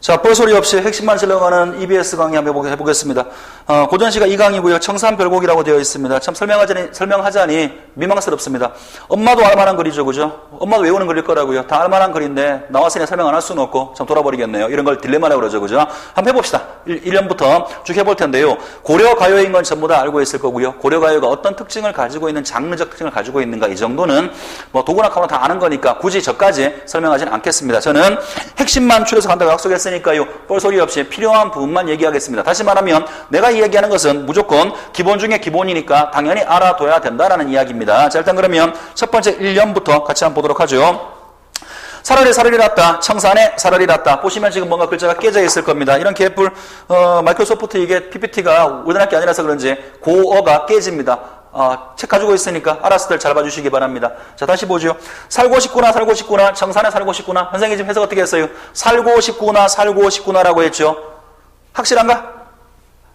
자, 뻘소리 없이 핵심만 질러가는 EBS 강의 한번 해보- 해보겠습니다. 어, 고전시가 2강이고요. 청산별곡이라고 되어 있습니다. 참 설명하자니, 설명하자니 민망스럽습니다. 엄마도 알만한 글이죠, 그죠? 엄마도 외우는 글일 거라고요. 다 알만한 글인데 나왔으니 설명 안 할 수는 없고 참 돌아버리겠네요. 이런 걸 딜레마라고 그러죠, 그죠? 한번 해봅시다. 1, 1년부터 쭉 해볼 텐데요. 고려 가요인 건 전부 다 알고 있을 거고요. 고려 가요가 어떤 특징을 가지고 있는 장르적 특징을 가지고 있는가 이 정도는 뭐 도구나 카나 다 아는 거니까 굳이 저까지 설명하지는 않겠습니다. 저는 핵심만 추려서 간다고 약속했으니 까요. 뻘소리 없이 필요한 부분만 얘기하겠습니다. 다시 말하면 내가 이야기하는 것은 무조건 기본 중에 기본이니까 당연히 알아둬야 된다라는 이야기입니다. 자, 일단 그러면 첫 번째 1년부터 같이 한번 보도록 하죠. 사월이 사월이 났다. 청산에 사월이 났다. 보시면 지금 뭔가 글자가 깨져 있을 겁니다. 이런 개뿔 어, 마이크로소프트 이게 PPT가 우리나라 게 아니라서 그런지 고어가 깨집니다. 어, 책 가지고 있으니까 알아서들 잘 봐주시기 바랍니다. 자 다시 보죠. 살고 싶구나 살고 싶구나 청산에 살고 싶구나 선생님 지금 해석 어떻게 했어요? 살고 싶구나 살고 싶구나라고 했죠. 확실한가?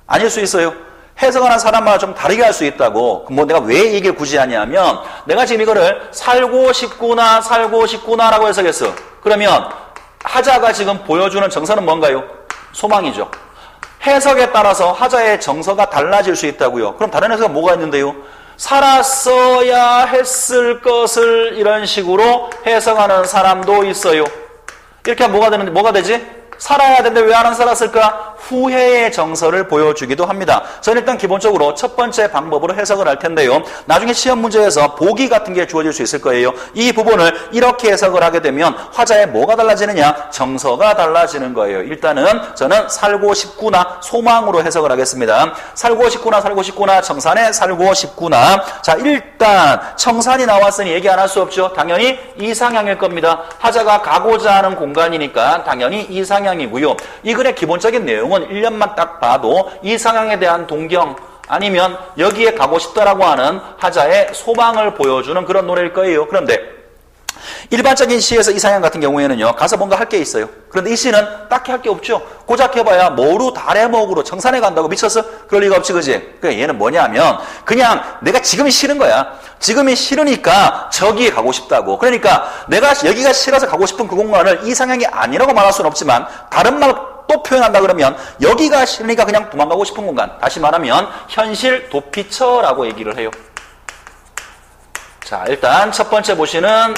아닐 수 있어요. 해석하는 사람마다 좀 다르게 할 수 있다고. 뭐 내가 왜 이게 굳이 하냐면 내가 지금 이거를 살고 싶구나 살고 싶구나라고 해석했어. 그러면 하자가 지금 보여주는 정서는 뭔가요? 소망이죠. 해석에 따라서 하자의 정서가 달라질 수 있다고요. 그럼 다른 해석은 뭐가 있는데요? 살았어야 했을 것을 이런 식으로 해석하는 사람도 있어요. 이렇게 하면 뭐가 되는데 뭐가 되지? 살아야 되는데 왜 안 살았을까? 후회의 정서를 보여주기도 합니다. 저는 일단 기본적으로 첫 번째 방법으로 해석을 할 텐데요. 나중에 시험 문제에서 보기 같은 게 주어질 수 있을 거예요. 이 부분을 이렇게 해석을 하게 되면 화자에 뭐가 달라지느냐? 정서가 달라지는 거예요. 일단은 저는 살고 싶구나 소망으로 해석을 하겠습니다. 살고 싶구나 살고 싶구나 청산에 살고 싶구나. 자 일단 청산이 나왔으니 얘기 안 할 수 없죠. 당연히 이상향일 겁니다. 화자가 가고자 하는 공간이니까 당연히 이상향이고요. 이 글의 기본적인 내용은 1년만 딱 봐도 이상향에 대한 동경 아니면 여기에 가고 싶다라고 하는 하자의 소망을 보여주는 그런 노래일 거예요. 그런데 일반적인 시에서 이상향 같은 경우에는요, 가서 뭔가 할 게 있어요. 그런데 이 시는 딱히 할 게 없죠. 고작 해봐야 모루 다래목으로 청산에 간다고 미쳤어? 그럴 리가 없지, 그지? 그 얘는 뭐냐면, 그냥 내가 지금이 싫은 거야. 지금이 싫으니까 저기에 가고 싶다고. 그러니까 내가 여기가 싫어서 가고 싶은 그 공간을 이상향이 아니라고 말할 수는 없지만, 다른 말 또 표현한다 그러면 여기가 싫으니까 그냥 도망가고 싶은 공간. 다시 말하면 현실 도피처라고 얘기를 해요. 자, 일단 첫 번째 보시는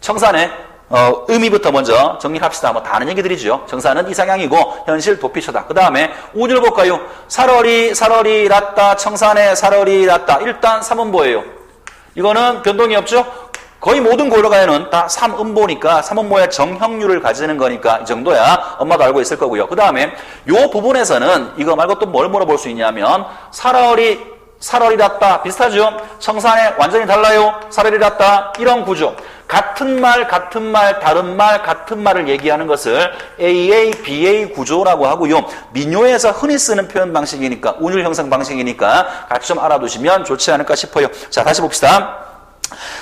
청산의 어, 의미부터 먼저 정리합시다. 뭐다 아는 얘기들이죠. 정산은 이상향이고 현실 도피처다. 그 다음에 운율 볼까요? 살월이 살월이 났다. 청산에 살월이 났다. 일단 삼음보예요. 이거는 변동이 없죠. 거의 모든 고려가에는 다 3음보니까 3음보의 정형률을 가지는 거니까 이 정도야 엄마도 알고 있을 거고요. 그 다음에 요 부분에서는 이거 말고 또 뭘 물어볼 수 있냐면 살월이 살월이 났다 비슷하죠? 청산에 완전히 달라요. 살월이 났다 이런 구조. 같은 말, 같은 말, 다른 말, 같은 말을 얘기하는 것을 AA, BA 구조라고 하고요. 민요에서 흔히 쓰는 표현 방식이니까 운율 형성 방식이니까 같이 좀 알아두시면 좋지 않을까 싶어요. 자 다시 봅시다.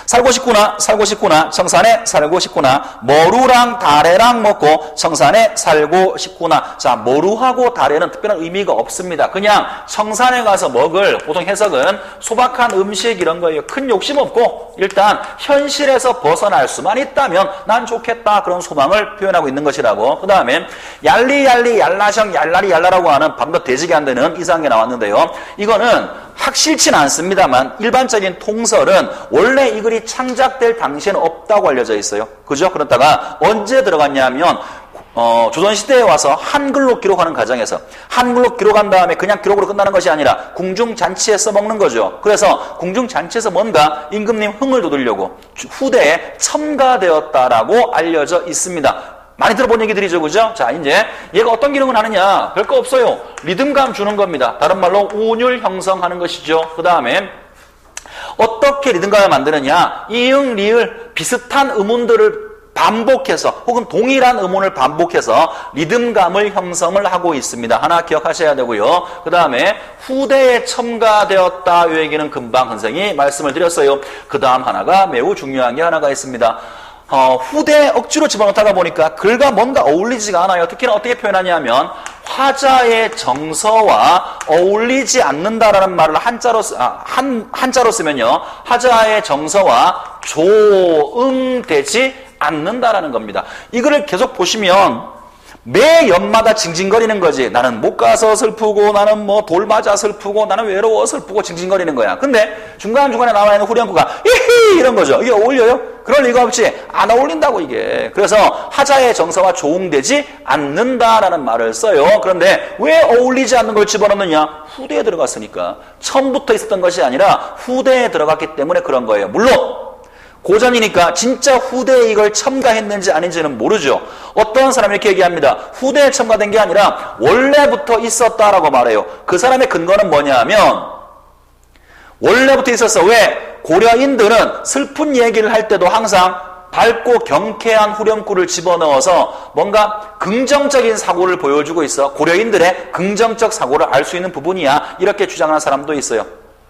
살고 싶구나, 살고 싶구나, 청산에 살고 싶구나, 머루랑 다래랑 먹고 청산에 살고 싶구나. 자, 머루하고 다래는 특별한 의미가 없습니다. 그냥 청산에 가서 먹을 보통 해석은 소박한 음식 이런 거예요. 큰 욕심 없고 일단 현실에서 벗어날 수만 있다면 난 좋겠다 그런 소망을 표현하고 있는 것이라고. 그 다음에 얄리얄리 얄라성 얄라리 얄라라고 하는 방금 대지게 안 되는 이상한 게 나왔는데요. 이거는 확실치는 않습니다만 일반적인 통설은 원래 이 글이 창작될 당시에는 없다고 알려져 있어요. 그죠? 그렇다가 언제 들어갔냐면 어, 조선시대에 와서 한글로 기록하는 과정에서 한글로 기록한 다음에 그냥 기록으로 끝나는 것이 아니라 궁중잔치에 써먹는 거죠. 그래서 궁중잔치에서 뭔가 임금님 흥을 돋으려고 후대에 첨가되었다라고 알려져 있습니다. 많이 들어본 얘기들이죠, 그죠? 자, 이제 얘가 어떤 기능을 하느냐? 별거 없어요. 리듬감 주는 겁니다. 다른 말로 운율 형성하는 것이죠. 그 다음에 어떻게 리듬감을 만드느냐? 이응, 리을 비슷한 음운들을 반복해서 혹은 동일한 음운을 반복해서 리듬감을 형성을 하고 있습니다. 하나 기억하셔야 되고요. 그 다음에 후대에 첨가되었다. 이 얘기는 금방 선생이 말씀을 드렸어요. 그 다음 하나가 매우 중요한 게 하나가 있습니다. 어, 후대 억지로 집어넣다가 보니까 글과 뭔가 어울리지가 않아요. 특히나 어떻게 표현하냐면 화자의 정서와 어울리지 않는다라는 말을 한자로 쓰, 아, 한 한자로 쓰면요. 화자의 정서와 조응되지 않는다라는 겁니다. 이 글을 계속 보시면 매 연마다 징징거리는 거지. 나는 못 가서 슬프고, 나는 뭐 돌 맞아 슬프고, 나는 외로워 슬프고 징징거리는 거야. 근데 중간중간에 나와 있는 후렴구가 이히 이런 거죠. 이게 어울려요? 그럴 리가 없지. 안 어울린다고 이게. 그래서 하자의 정서와 조응되지 않는다라는 말을 써요. 그런데 왜 어울리지 않는 걸 집어넣느냐? 후대에 들어갔으니까. 처음부터 있었던 것이 아니라 후대에 들어갔기 때문에 그런 거예요. 물론 고전이니까 진짜 후대에 이걸 첨가했는지 아닌지는 모르죠. 어떤 사람이 이렇게 얘기합니다. 후대에 첨가된 게 아니라 원래부터 있었다라고 말해요. 그 사람의 근거는 뭐냐 하면 원래부터 있었어. 왜? 고려인들은 슬픈 얘기를 할 때도 항상 밝고 경쾌한 후렴구를 집어넣어서 뭔가 긍정적인 사고를 보여주고 있어. 고려인들의 긍정적 사고를 알 수 있는 부분이야. 이렇게 주장하는 사람도 있어요.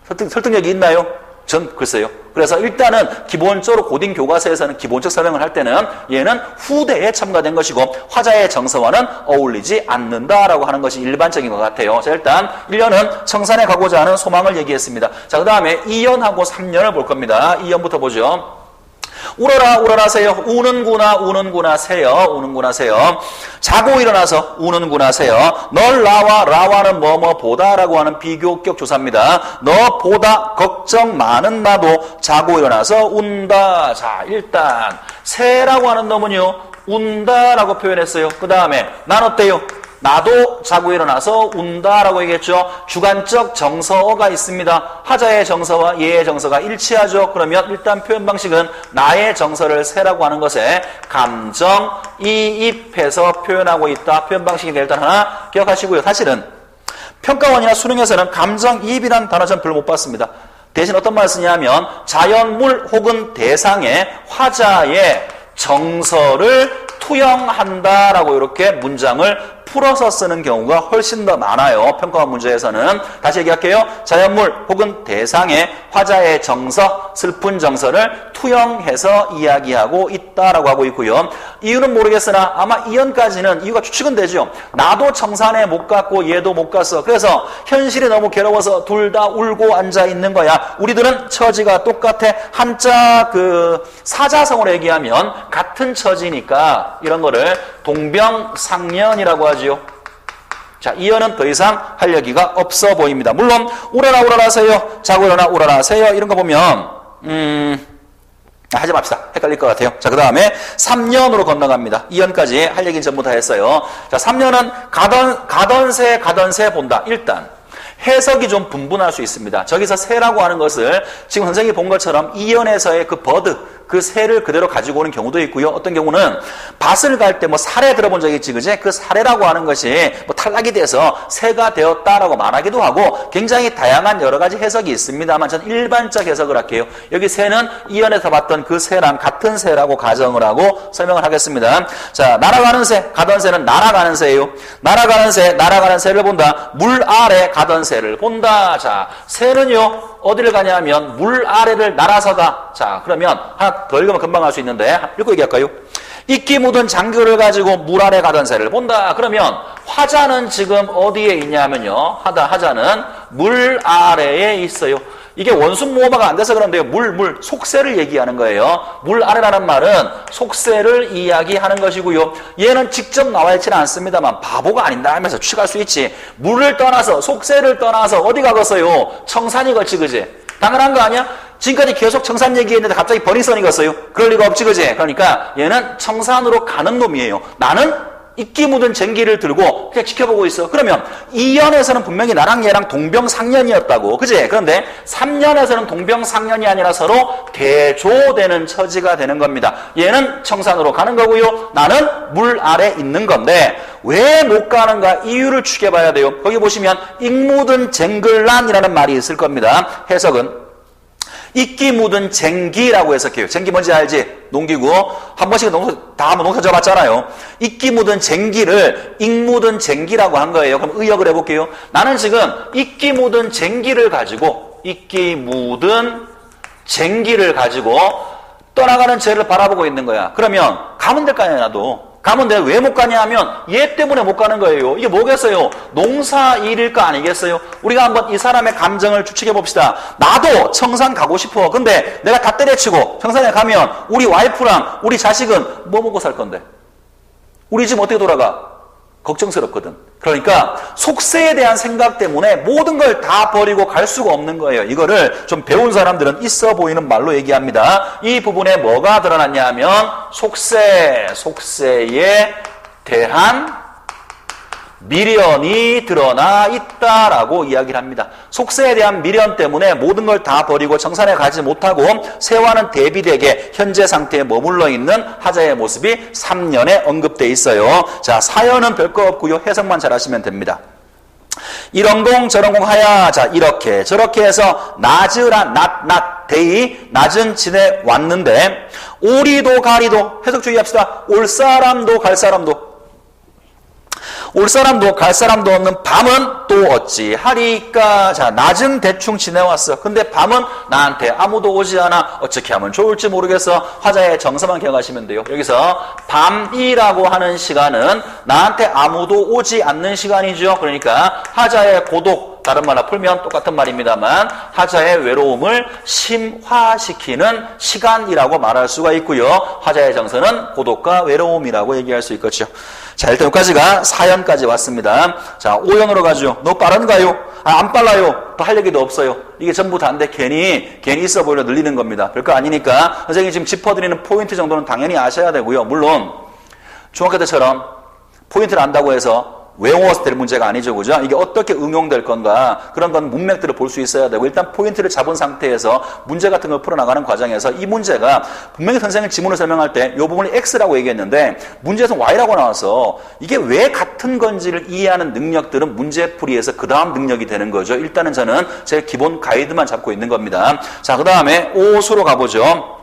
설득, 설득력이 있나요? 전 글쎄요. 그래서 일단은 기본적으로 고딩 교과서에서는 기본적 설명을 할 때는 얘는 후대에 첨가된 것이고 화자의 정서와는 어울리지 않는다라고 하는 것이 일반적인 것 같아요. 자 일단 1년은 청산에 가고자 하는 소망을 얘기했습니다. 자그 다음에 2년하고 3년을 볼 겁니다. 2년부터 보죠. 울어라 울어라 새요. 우는구나 우는구나 새요. 우는구나 새요. 자고 일어나서 우는구나 새요. 널 나와 라와는 뭐뭐 보다라고 하는 비교격 조사입니다. 너 보다 걱정 많은 나도 자고 일어나서 운다. 자 일단 새라고 하는 놈은요 운다라고 표현했어요. 그 다음에 난 어때요 나도 자고 일어나서 운다라고 얘기했죠. 주관적 정서가 있습니다. 하자의 정서와 예의 정서가 일치하죠. 그러면 일단 표현 방식은 나의 정서를 세라고 하는 것에 감정 이입해서 표현하고 있다. 표현 방식이니까 일단 하나 기억하시고요. 사실은 평가원이나 수능에서는 감정 이입이라는 단어 전 별로 못 봤습니다. 대신 어떤 말을 쓰냐면 자연물 혹은 대상의 화자의 정서를 투영한다라고 이렇게 문장을 풀어서 쓰는 경우가 훨씬 더 많아요. 평가원 문제에서는. 다시 얘기할게요. 자연물 혹은 대상의 화자의 정서, 슬픈 정서를 투영해서 이야기하고 있다라고 하고 있고요. 이유는 모르겠으나 아마 이연까지는 이유가 추측은 되죠. 나도 청산에 못 갔고 얘도 못 갔어. 그래서 현실이 너무 괴로워서 둘 다 울고 앉아 있는 거야. 우리들은 처지가 똑같아. 한자 그 사자성어로 얘기하면 같은 처지니까 이런 거를 동병상련이라고 하 지요. 자, 이어는 더 이상 할 얘기가 없어 보입니다. 물론 울어라 울어라세요. 자고 일어나 울어라세요. 이런 거 보면 음 하지 맙시다. 헷갈릴 것 같아요. 자, 그 다음에 3년으로 건너갑니다. 2년까지 할 얘기는 전부 다 했어요. 자, 3년은 가던, 가던 새, 가던 새 본다. 일단. 해석이 좀 분분할 수 있습니다. 저기서 새라고 하는 것을 지금 선생님이 본 것처럼 2년에서의 그 버드, 그 새를 그대로 가지고 오는 경우도 있고요. 어떤 경우는 밭을 갈 때 뭐 사례 들어본 적 있지, 그제? 그 사례라고 하는 것이 뭐 탈락이 돼서 새가 되었다라고 말하기도 하고 굉장히 다양한 여러 가지 해석이 있습니다만 저는 일반적 해석을 할게요. 여기 새는 이연에서 봤던 그 새랑 같은 새라고 가정을 하고 설명을 하겠습니다. 자, 날아가는 새, 가던 새는 날아가는 새예요. 날아가는 새, 날아가는 새를 본다. 물 아래 가던 새를 본다. 자, 새는요. 어디를 가냐면 물 아래를 날아서다. 자, 그러면 하나 더 읽으면 금방 알수 있는데 읽고 얘기할까요? 이끼 묻은 장교를 가지고 물 아래 가던 새를 본다. 그러면 화자는 지금 어디에 있냐면요. 하다 하자는 물 아래에 있어요. 이게 원순 모어가 안 돼서 그런데요. 물, 물, 속세를 얘기하는 거예요. 물 아래라는 말은 속세를 이야기하는 것이고요. 얘는 직접 나와 있지는 않습니다만 바보가 아닌다 하면서 추측할 수 있지. 물을 떠나서 속세를 떠나서 어디 가겠어요? 청산이 걸치 그지? 당연한 거 아니야? 지금까지 계속 청산 얘기했는데 갑자기 버닝썬이 갔어요. 그럴 리가 없지 그지? 그러니까 얘는 청산으로 가는 놈이에요. 나는 이끼 묻은 쟁기를 들고 그냥 지켜보고 있어. 그러면 2년에서는 분명히 나랑 얘랑 동병상련이었다고. 그지? 그런데 3년에서는 동병상련이 아니라 서로 대조되는 처지가 되는 겁니다. 얘는 청산으로 가는 거고요. 나는 물 아래 있는 건데 왜 못 가는가 이유를 추겨봐야 돼요. 거기 보시면 익 묻은 쟁글란이라는 말이 있을 겁니다. 해석은 이끼 묻은 쟁기라고 해석해요. 쟁기 뭔지 알지? 농기구. 한 번씩 농사, 다 한번 농사 져봤잖아요. 이끼 묻은 쟁기를 익 묻은 쟁기라고 한 거예요. 그럼 의역을 해볼게요. 나는 지금 이끼 묻은 쟁기를 가지고, 이끼 묻은 쟁기를 가지고 떠나가는 쟤를 바라보고 있는 거야. 그러면 가면 될 거 아니야, 나도. 가면 내가 왜 못 가냐 하면 얘 때문에 못 가는 거예요. 이게 뭐겠어요? 농사 일일 거 아니겠어요? 우리가 한번 이 사람의 감정을 추측해 봅시다. 나도 청산 가고 싶어. 근데 내가 다 때려치고 청산에 가면 우리 와이프랑 우리 자식은 뭐 먹고 살 건데? 우리 집 어떻게 돌아가? 걱정스럽거든. 그러니까 속세에 대한 생각 때문에 모든 걸 다 버리고 갈 수가 없는 거예요. 이거를 좀 배운 사람들은 있어 보이는 말로 얘기합니다. 이 부분에 뭐가 드러났냐 하면 속세, 속세에 대한 미련이 드러나 있다라고 이야기를 합니다. 속세에 대한 미련 때문에 모든 걸 다 버리고 정산에 가지 못하고 세와는 대비되게 현재 상태에 머물러 있는 하자의 모습이 3년에 언급돼 있어요. 자, 사연은 별거 없고요. 해석만 잘 하시면 됩니다. 이런 공 저런 공 하야 자 이렇게 저렇게 해서 낮으라 낮낮 데이 낮은 지내 왔는데 오리도 가리도 해석 주의합시다. 올 사람도 갈 사람도 올 사람도 갈 사람도 없는 밤은 또 어찌 하리까? 자, 낮은 대충 지내왔어. 근데 밤은 나한테 아무도 오지 않아. 어떻게 하면 좋을지 모르겠어. 화자의 정서만 기억하시면 돼요. 여기서 밤이라고 하는 시간은 나한테 아무도 오지 않는 시간이죠. 그러니까 화자의 고독, 다른 말로 풀면 똑같은 말입니다만 하자의 외로움을 심화시키는 시간이라고 말할 수가 있고요. 하자의 정서는 고독과 외로움이라고 얘기할 수 있겠죠. 자, 일단 여기까지가 4연까지 왔습니다. 자, 5연으로 가죠. 너 빠른가요? 아, 안 빨라요. 더 할 얘기도 없어요. 이게 전부 다인데 괜히, 괜히 있어 보이려 늘리는 겁니다. 별거 아니니까 선생님이 지금 짚어드리는 포인트 정도는 당연히 아셔야 되고요. 물론 중학교 때처럼 포인트를 안다고 해서 외워서 될 문제가 아니죠. 그죠? 이게 어떻게 응용될 건가 그런 건 문맥들을 볼 수 있어야 되고 일단 포인트를 잡은 상태에서 문제 같은 걸 풀어나가는 과정에서 이 문제가 분명히 선생님 지문을 설명할 때 이 부분이 X라고 얘기했는데 문제에서 Y라고 나와서 이게 왜 같은 건지를 이해하는 능력들은 문제풀이에서 그 다음 능력이 되는 거죠. 일단은 저는 제 기본 가이드만 잡고 있는 겁니다. 자, 그 다음에 오수로 가보죠.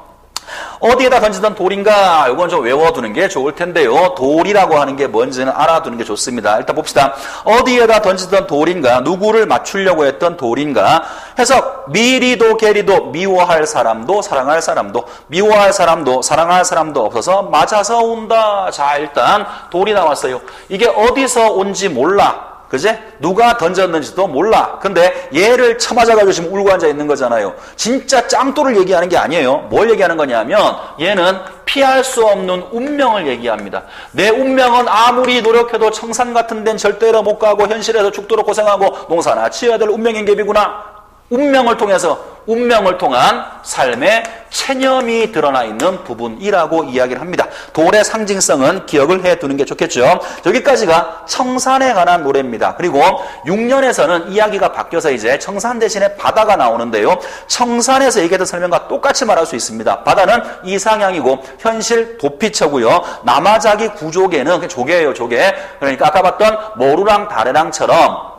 어디에다 던지던 돌인가? 이건 좀 외워두는 게 좋을 텐데요. 돌이라고 하는 게 뭔지는 알아두는 게 좋습니다. 일단 봅시다. 어디에다 던지던 돌인가? 누구를 맞추려고 했던 돌인가? 해석. 미리도 게리도 미워할 사람도 사랑할 사람도 미워할 사람도 사랑할 사람도 없어서 맞아서 온다. 자, 일단 돌이 나왔어요. 이게 어디서 온지 몰라. 그제? 누가 던졌는지도 몰라. 근데 얘를 쳐맞아가지고 지금 울고 앉아 있는 거잖아요. 진짜 짱돌을 얘기하는 게 아니에요. 뭘 얘기하는 거냐면 얘는 피할 수 없는 운명을 얘기합니다. 내 운명은 아무리 노력해도 청산 같은 데는 절대로 못 가고 현실에서 죽도록 고생하고 농사나 지어야 될 운명인 갭이구나. 운명을 통해서 운명을 통한 삶의 체념이 드러나 있는 부분이라고 이야기를 합니다. 돌의 상징성은 기억을 해 두는 게 좋겠죠. 여기까지가 청산에 관한 노래입니다. 그리고 6년에서는 이야기가 바뀌어서 이제 청산 대신에 바다가 나오는데요. 청산에서 얘기했던 설명과 똑같이 말할 수 있습니다. 바다는 이상향이고 현실 도피처고요. 남아자기 구조개는 조개예요, 조개. 그러니까 아까 봤던 모루랑 다래랑처럼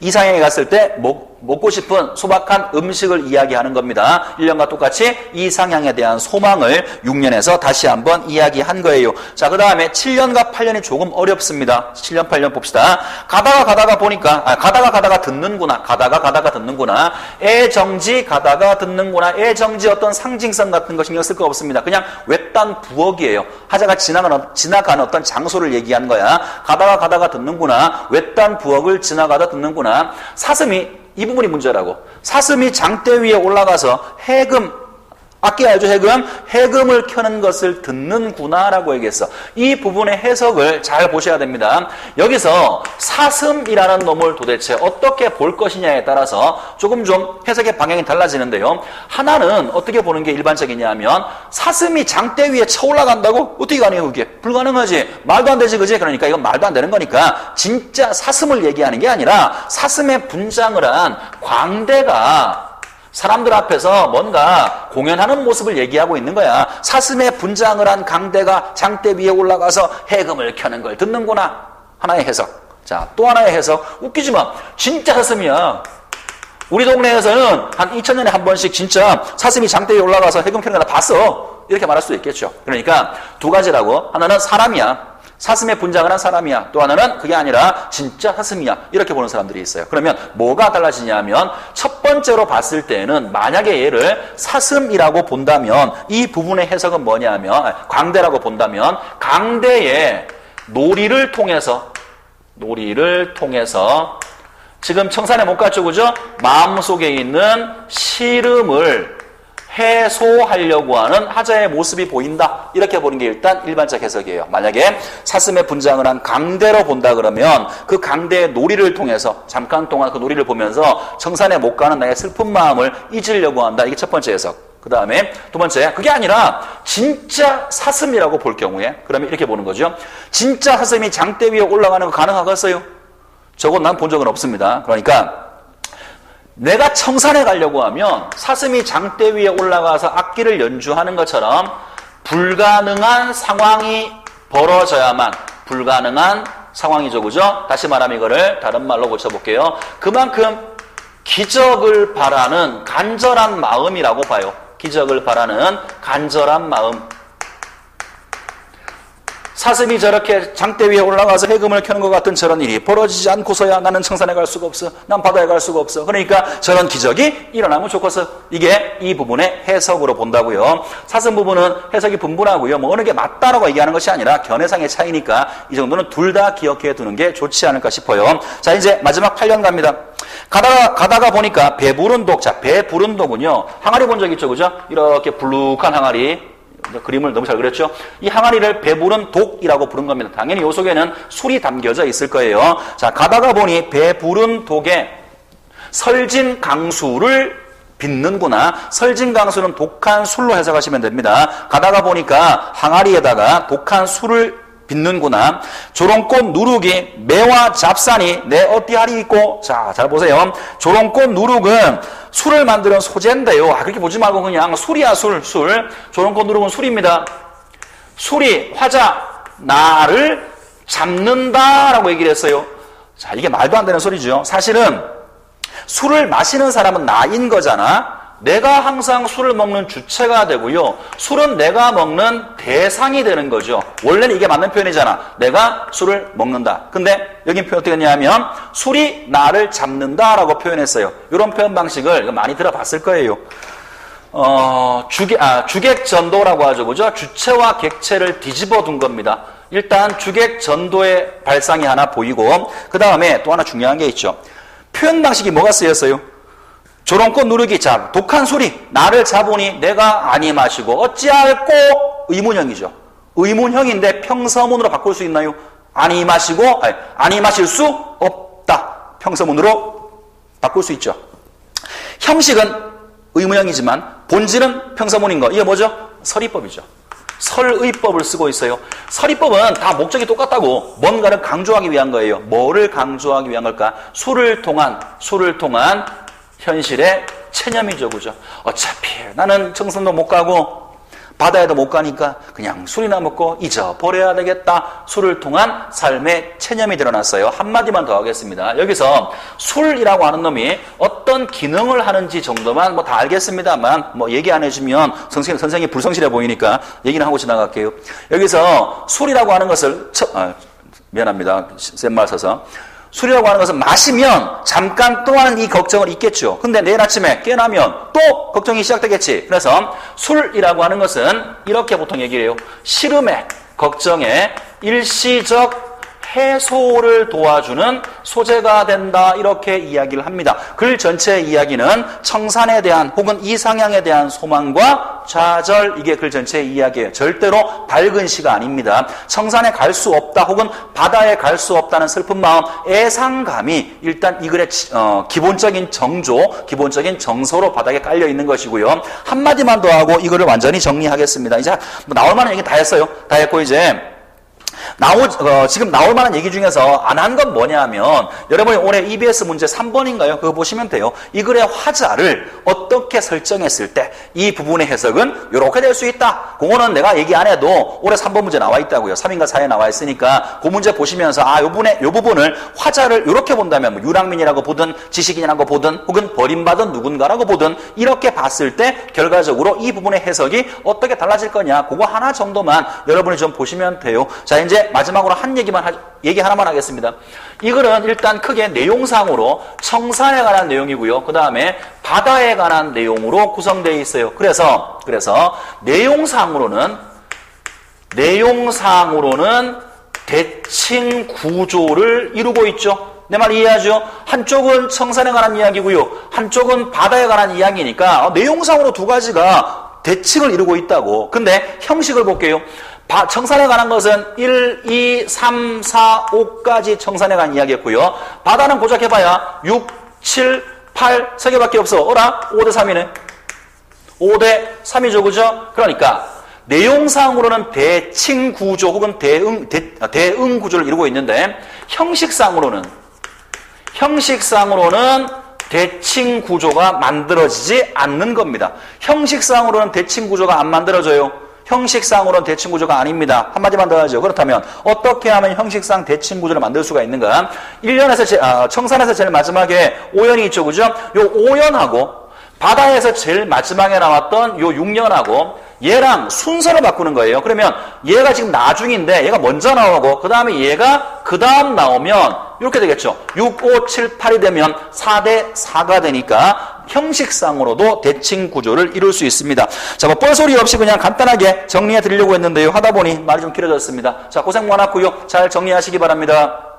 이상향에 갔을 때 목, 먹고 싶은 소박한 음식을 이야기하는 겁니다. 1년과 똑같이 이 상향에 대한 소망을 6년에서 다시 한번 이야기한 거예요. 자, 그 다음에 7년과 8년이 조금 어렵습니다. 7년, 8년 봅시다. 가다가 가다가 보니까, 아, 가다가 가다가 듣는구나. 가다가 가다가 듣는구나. 애정지 가다가 듣는구나. 애정지 어떤 상징성 같은 거 신경 쓸 거 없습니다. 그냥 외딴 부엌이에요. 하자가 지나가는, 지나가는 어떤 장소를 얘기한 거야. 가다가 가다가 듣는구나. 외딴 부엌을 지나가다 듣는구나. 사슴이 이 부분이 문제라고. 사슴이 장대 위에 올라가서 해금, 알죠? 해금? 해금을 켜는 것을 듣는구나라고 얘기했어. 이 부분의 해석을 잘 보셔야 됩니다. 여기서 사슴이라는 놈을 도대체 어떻게 볼 것이냐에 따라서 조금 좀 해석의 방향이 달라지는데요. 하나는 어떻게 보는 게 일반적이냐 하면 사슴이 장대 위에 쳐 올라간다고? 어떻게 가능해요, 그게? 불가능하지. 말도 안 되지, 그지? 그러니까 이건 말도 안 되는 거니까 진짜 사슴을 얘기하는 게 아니라 사슴의 분장을 한 광대가 사람들 앞에서 뭔가 공연하는 모습을 얘기하고 있는 거야. 사슴의 분장을 한 강대가 장대 위에 올라가서 해금을 켜는 걸 듣는구나. 하나의 해석. 자, 또 하나의 해석. 웃기지 마. 진짜 사슴이야. 우리 동네에서는 한 2000년에 한 번씩 진짜 사슴이 장대 위에 올라가서 해금 켜는 거 봤어. 이렇게 말할 수 있겠죠. 그러니까 두 가지라고. 하나는 사람이야. 사슴의 분장을 한 사람이야. 또 하나는 그게 아니라 진짜 사슴이야. 이렇게 보는 사람들이 있어요. 그러면 뭐가 달라지냐면 첫 번째로 봤을 때는 만약에 얘를 사슴이라고 본다면 이 부분의 해석은 뭐냐면 광대라고 본다면 강대의 놀이를 통해서 놀이를 통해서 지금 청산에 못 갔죠, 그죠? 마음속에 있는 시름을 해소하려고 하는 하자의 모습이 보인다. 이렇게 보는 게 일단 일반적 해석이에요. 만약에 사슴의 분장을 한 강대로 본다 그러면 그 강대의 놀이를 통해서 잠깐 동안 그 놀이를 보면서 청산에 못 가는 나의 슬픈 마음을 잊으려고 한다. 이게 첫 번째 해석. 그 다음에 두 번째, 그게 아니라 진짜 사슴이라고 볼 경우에 그러면 이렇게 보는 거죠. 진짜 사슴이 장대 위에 올라가는 거 가능하겠어요? 저건 난 본 적은 없습니다. 그러니까 내가 청산에 가려고 하면 사슴이 장대 위에 올라가서 악기를 연주하는 것처럼 불가능한 상황이 벌어져야만 불가능한 상황이죠. 그죠? 다시 말하면 이거를 다른 말로 고쳐볼게요. 그만큼 기적을 바라는 간절한 마음이라고 봐요. 기적을 바라는 간절한 마음. 사슴이 저렇게 장대 위에 올라가서 해금을 켜는 것 같은 저런 일이 벌어지지 않고서야 나는 청산에 갈 수가 없어. 난 바다에 갈 수가 없어. 그러니까 저런 기적이 일어나면 좋겠어. 이게 이 부분의 해석으로 본다고요. 사슴 부분은 해석이 분분하고요. 뭐 어느 게 맞다라고 얘기하는 것이 아니라 견해상의 차이니까 이 정도는 둘 다 기억해 두는 게 좋지 않을까 싶어요. 자, 이제 마지막 8년 갑니다. 가다가, 가다가 보니까 배부른 독. 자, 배부른 독은요. 항아리 본 적 있죠. 그죠? 이렇게 불룩한 항아리. 그림을 너무 잘 그렸죠? 이 항아리를 배부른 독이라고 부른 겁니다. 당연히 요 속에는 술이 담겨져 있을 거예요. 자, 가다가 보니 배부른 독에 설진 강수를 빚는구나. 설진 강수는 독한 술로 해석하시면 됩니다. 가다가 보니까 항아리에다가 독한 술을 빚는구나. 조롱꽃 누룩이 매와 잡산이 내 어디하리 있고 자, 잘 보세요. 조롱꽃 누룩은 술을 만드는 소재인데요. 아, 그렇게 보지 말고 그냥 술이야, 술, 술. 조롱꽃 누룩은 술입니다. 술이 화자 나를 잡는다라고 얘기를 했어요. 자, 이게 말도 안 되는 소리죠. 사실은 술을 마시는 사람은 나인 거잖아. 내가 항상 술을 먹는 주체가 되고요. 술은 내가 먹는 대상이 되는 거죠. 원래는 이게 맞는 표현이잖아. 내가 술을 먹는다. 근데 여기 표현 어떻게 했냐면 술이 나를 잡는다라고 표현했어요. 이런 표현 방식을 많이 들어봤을 거예요. 어, 주객, 아, 주객 전도라고 하죠. 그죠? 주체와 객체를 뒤집어 둔 겁니다. 일단 주객 전도의 발상이 하나 보이고, 그 다음에 또 하나 중요한 게 있죠. 표현 방식이 뭐가 쓰였어요? 조롱꽃 누르기 자 독한 소리 나를 잡으니 내가 아니 마시고 어찌할꼬 의문형이죠. 의문형인데 평서문으로 바꿀 수 있나요? 아니 마시고 아니, 아니 마실 수 없다. 평서문으로 바꿀 수 있죠. 형식은 의문형이지만 본질은 평서문인 거. 이게 뭐죠? 설의법이죠. 설의법을 쓰고 있어요. 설의법은 다 목적이 똑같다고 뭔가를 강조하기 위한 거예요. 뭐를 강조하기 위한 걸까? 술을 통한 술을 통한 현실의 체념이죠, 그죠? 어차피 나는 청선도 못 가고 바다에도 못 가니까 그냥 술이나 먹고 잊어버려야 되겠다. 술을 통한 삶의 체념이 드러났어요. 한마디만 더 하겠습니다. 여기서 술이라고 하는 놈이 어떤 기능을 하는지 정도만 뭐 다 알겠습니다만 뭐 얘기 안 해주면 선생님, 선생님이 불성실해 보이니까 얘기는 하고 지나갈게요. 여기서 술이라고 하는 것을, 처, 아, 미안합니다. 센말 써서. 술이라고 하는 것은 마시면 잠깐 또 하는 이 걱정을 잊겠죠. 근데 내일 아침에 깨나면 또 걱정이 시작되겠지. 그래서 술이라고 하는 것은 이렇게 보통 얘기를 해요. 시름에, 걱정에 일시적 해소를 도와주는 소재가 된다 이렇게 이야기를 합니다. 글 전체의 이야기는 청산에 대한 혹은 이상향에 대한 소망과 좌절 이게 글 전체의 이야기예요. 절대로 밝은 시가 아닙니다. 청산에 갈 수 없다 혹은 바다에 갈 수 없다는 슬픈 마음, 애상감이 일단 이 글의 어, 기본적인 정조, 기본적인 정서로 바닥에 깔려 있는 것이고요. 한 마디만 더 하고 이거를 완전히 정리하겠습니다. 이제 뭐 나올 만한 얘기 다 했어요. 다 했고 이제 나오, 어, 지금 나올 만한 얘기 중에서 안 한 건 뭐냐 하면 여러분이 올해 EBS 문제 3번인가요? 그거 보시면 돼요. 이 글의 화자를 어떻게 설정했을 때 이 부분의 해석은 이렇게 될 수 있다. 그거는 내가 얘기 안 해도 올해 3번 문제 나와 있다고요. 3인과 4에 나와 있으니까 그 문제 보시면서 아, 요 부분에, 요 부분을 화자를 이렇게 본다면 뭐 유랑민이라고 보든 지식인이라고 보든 혹은 버림받은 누군가라고 보든 이렇게 봤을 때 결과적으로 이 부분의 해석이 어떻게 달라질 거냐. 그거 하나 정도만 여러분이 좀 보시면 돼요. 자, 이제 마지막으로 한 얘기만 하, 얘기 하나만 하겠습니다. 이 글은 일단 크게 내용상으로 청산에 관한 내용이고요. 그 다음에 바다에 관한 내용으로 구성되어 있어요. 그래서 그래서 내용상으로는 내용상으로는 대칭 구조를 이루고 있죠. 내말 이해하죠? 한쪽은 청산에 관한 이야기고요. 한쪽은 바다에 관한 이야기니까 어, 내용상으로 두 가지가 대칭을 이루고 있다고. 근데 형식을 볼게요. 바- 청산에 관한 것은 1, 2, 3, 4, 5까지 청산에 관한 이야기였고요. 바다는 고작 해봐야 6, 7, 8, 3개밖에 없어. 어라? 5대 3이네. 5대 3이죠, 그죠? 그러니까 내용상으로는 대칭 구조 혹은 대응, 대, 아, 대응 구조를 이루고 있는데 형식상으로는 형식상으로는 대칭 구조가 만들어지지 않는 겁니다. 형식상으로는 대칭 구조가 안 만들어져요. 형식상으로는 대칭 구조가 아닙니다. 한마디만 더 하죠. 그렇다면 어떻게 하면 형식상 대칭 구조를 만들 수가 있는가? 1년에서 제, 아, 청산에서 제일 마지막에 오연이 있죠. 그죠? 요 오연하고 바다에서 제일 마지막에 나왔던 요 6년하고 얘랑 순서를 바꾸는 거예요. 그러면 얘가 지금 나중인데 얘가 먼저 나오고 그 다음에 얘가 그 다음 나오면 이렇게 되겠죠. 6, 5, 7, 8이 되면 4대 4가 되니까 형식상으로도 대칭 구조를 이룰 수 있습니다. 자, 뭐 뻘소리 없이 그냥 간단하게 정리해 드리려고 했는데요. 하다 보니 말이 좀 길어졌습니다. 자, 고생 많았고요. 잘 정리하시기 바랍니다.